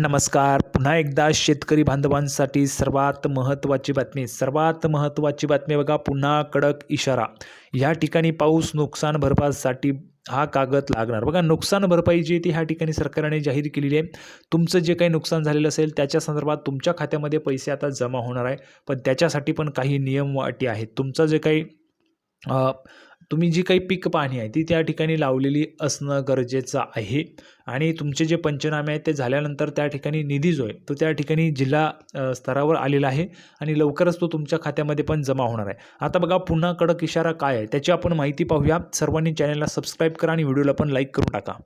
नमस्कार. पुन्हा एकदा शेतकरी बांधवांसाठी सर्वात महत्त्वाची बातमी. सर्वात महत्त्वाची बातमी बघा पुन्हा कडक इशारा. या ठिकाणी पाऊस नुकसान भरपाईसाठी हा कागद लागणार. बघा नुकसान भरपाई जी आहे ती ह्या ठिकाणी सरकारने जाहीर केलेली आहे. तुमचं जे काही नुकसान झालेलं असेल त्याच्या संदर्भात तुमच्या खात्यामध्ये पैसे आता जमा होणार आहे. पण त्याच्यासाठी पण काही नियम व अटी आहेत. तुमचं जे काही तुम्ही जी काही पीक पाहणी आहे ती त्या ठिकाणी लावलेली असणं गरजेचं आहे. आणि तुमचे जे पंचनामे आहेत ते झाल्यानंतर त्या ठिकाणी निधी जो आहे तो त्या ठिकाणी जिल्हा स्तरावर आलेला आहे आणि लवकरच तो तुमच्या खात्यामध्ये पण जमा होणार आहे. आता बघा पुन्हा कडक इशारा काय आहे त्याची आपण माहिती पाहूया. सर्वांनी चॅनलला सबस्क्राईब करा आणि व्हिडिओला पण लाईक करून टाका.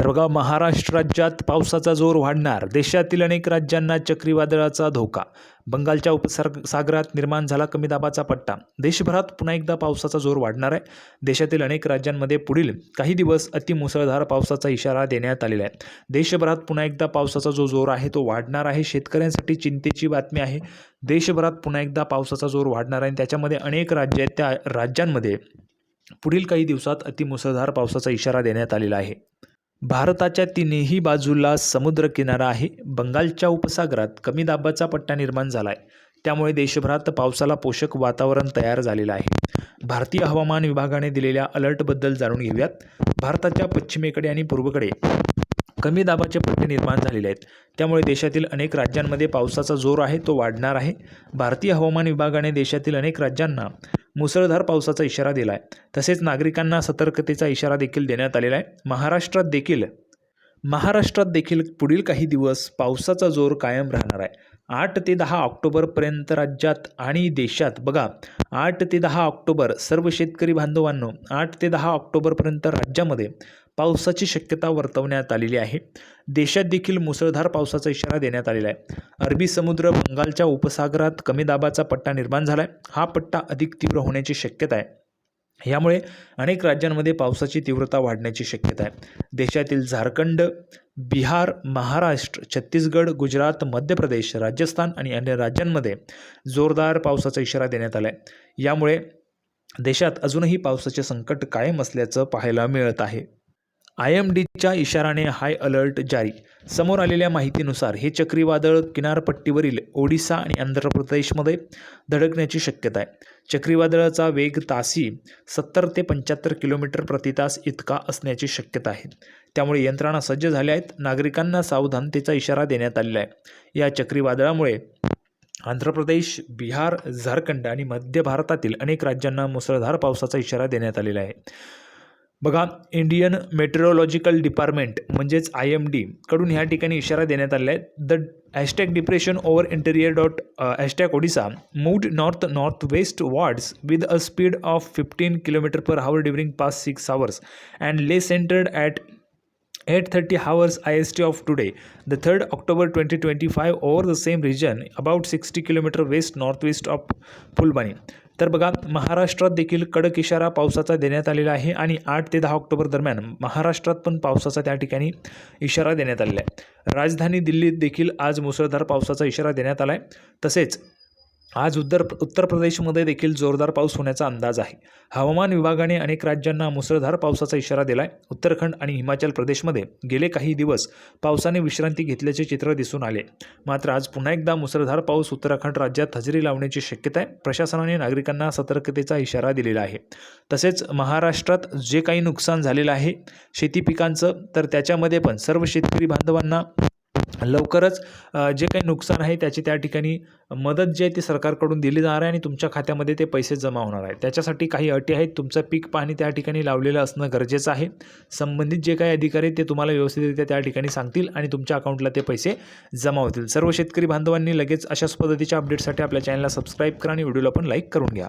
तर बघा महाराष्ट्र राज्यात पावसाचा जोर वाढणार. देशातील अनेक राज्यांना चक्रीवादळाचा धोका. बंगालच्या उपसर्ग सागरात निर्माण झाला कमी दाबाचा पट्टा. देशभरात पुन्हा एकदा पावसाचा जोर वाढणार आहे. देशातील अनेक राज्यांमध्ये पुढील काही दिवस अतिमुसळधार पावसाचा इशारा देण्यात आलेला आहे. देशभरात पुन्हा एकदा पावसाचा जो जोर आहे तो वाढणार आहे. शेतकऱ्यांसाठी चिंतेची बातमी आहे. देशभरात पुन्हा एकदा पावसाचा जोर वाढणार आहे. आणि त्याच्यामध्ये अनेक राज्य आहेत. त्या राज्यांमध्ये पुढील काही दिवसात अतिमुसळधार पावसाचा इशारा देण्यात आलेला आहे. भारताच्या तिन्ही बाजूला समुद्रकिनारा आहे. बंगालच्या उपसागरात कमी दाबाचा पट्टा निर्माण झाला आहे त्यामुळे देशभरात पावसाला पोषक वातावरण तयार झालेलं आहे. भारतीय हवामान विभागाने दिलेल्या अलर्टबद्दल जाणून घेऊयात. भारताच्या पश्चिमेकडे आणि पूर्वेकडे कमी दाबाचे पट्टे निर्माण झालेले आहेत. त्यामुळे देशातील अनेक राज्यांमध्ये पावसाचा जोर आहे तो वाढणार आहे. भारतीय हवामान विभागाने देशातील अनेक राज्यांना मुसळधार पावसाचा इशारा दिला आहे तसेच नागरिकांना सतर्कतेचा इशारा देखील देण्यात आलेला आहे. महाराष्ट्रात देखील महाराष्ट्रात देखील पुढील काही दिवस पावसाचा जोर कायम राहणार आहे. आठ ते दहा ऑक्टोबरपर्यंत राज्यात आणि देशात बघा आठ ते दहा ऑक्टोबर सर्व शेतकरी बांधवांनो आठ ते दहा ऑक्टोबरपर्यंत राज्यामध्ये पावसाची शक्यता वर्तवण्यात आलेली आहे. देशात देखील मुसळधार पावसाचा इशारा देण्यात आलेला आहे. अरबी समुद्र बंगालच्या उपसागरात कमी दाबाचा पट्टा निर्माण झाला आहे हा पट्टा अधिक तीव्र होण्याची शक्यता आहे. यामुळे अनेक राज्यांमध्ये पावसाची तीव्रता वाढण्याची शक्यता आहे. देशातील झारखंड बिहार महाराष्ट्र छत्तीसगड गुजरात मध्य प्रदेश राजस्थान आणि अन्य राज्यांमध्ये जोरदार पावसाचा इशारा देण्यात आला आहे यामुळे देशात अजूनही पावसाचे संकट कायम असल्याचं पाहायला मिळत आहे. आय एम डीच्या इशाराने हाय अलर्ट जारी. समोर आलेल्या माहितीनुसार हे चक्रीवादळ किनारपट्टीवरील ओडिसा आणि आंध्र प्रदेशमध्ये धडकण्याची शक्यता आहे. चक्रीवादळाचा वेग तासी सत्तर ते पंच्याहत्तर किलोमीटर प्रति तास इतका असण्याची शक्यता आहे. त्यामुळे यंत्रणा सज्ज झाल्या आहेत. नागरिकांना सावधानतेचा इशारा देण्यात आलेला आहे. या चक्रीवादळामुळे आंध्र प्रदेश बिहार झारखंड आणि मध्य भारतातील अनेक राज्यांना मुसळधार पावसाचा इशारा देण्यात आलेला आहे. बघा इंडियन मेट्रोलॉजिकल डिपार्टमेंट म्हणजेच आय एम डी कडून ह्या ठिकाणी इशारा देण्यात आलेला आहे. The hashtag depression over interior dot hashtag Odisha moved north north westwards with a speed of fifteen kilometre per hour during past six hours and lay centred at 8:30 hours IST of today, the 3rd October 2025, over the same region, about 60 km west northwest of Phulbani तर बघा महाराष्ट्रात देखील कडक इशारा पावसाचा देण्यात आलेला आहे आणि आठ ते दहा ऑक्टोबर दरम्यान महाराष्ट्रात पण पावसाचा त्या ठिकाणी इशारा देण्यात आलेला आहे. राजधानी दिल्लीत देखील आज मुसळधार पावसाचा इशारा देण्यात आला आहे तसेच आज उत्तर उत्तर प्रदेशमध्ये देखील जोरदार पाऊस होण्याचा अंदाज आहे. हवामान विभागाने अनेक राज्यांना मुसळधार पावसाचा इशारा दिला आहे उत्तराखंड आणि हिमाचल प्रदेशमध्ये गेले काही दिवस पावसाने विश्रांती घेतल्याचे चित्र दिसून आले. मात्र आज पुन्हा एकदा मुसळधार पाऊस उत्तराखंड राज्यात हजेरी लावण्याची शक्यता आहे. प्रशासनाने नागरिकांना सतर्कतेचा इशारा दिलेला आहे. तसेच महाराष्ट्रात जे काही नुकसान झालेलं आहे शेती पिकांचं तर त्याच्यामध्ये पण सर्व शेतकरी बांधवांना लवकरच जे काही नुकसान आहे त्याची त्या ठिकाणी मदत जी आहे ती सरकारकडून दिली जाणार आहे आणि तुमच्या खात्यामध्ये ते पैसे जमा होणार आहे त्याच्यासाठी काही अटी आहेत. तुमचं पीक पाणी त्या ठिकाणी लावलेलं असणं गरजेचं आहे. संबंधित जे काही अधिकारी आहेत ते तुम्हाला व्यवस्थितरित्या त्या ठिकाणी सांगतील आणि तुमच्या अकाउंटला ते पैसे जमा होतील. सर्व शेतकरी बांधवांनी लगेच अशाच पद्धतीच्या अपडेटसाठी आपल्या चॅनलला सबस्क्राईब करा आणि व्हिडिओला पण लाईक करून घ्या.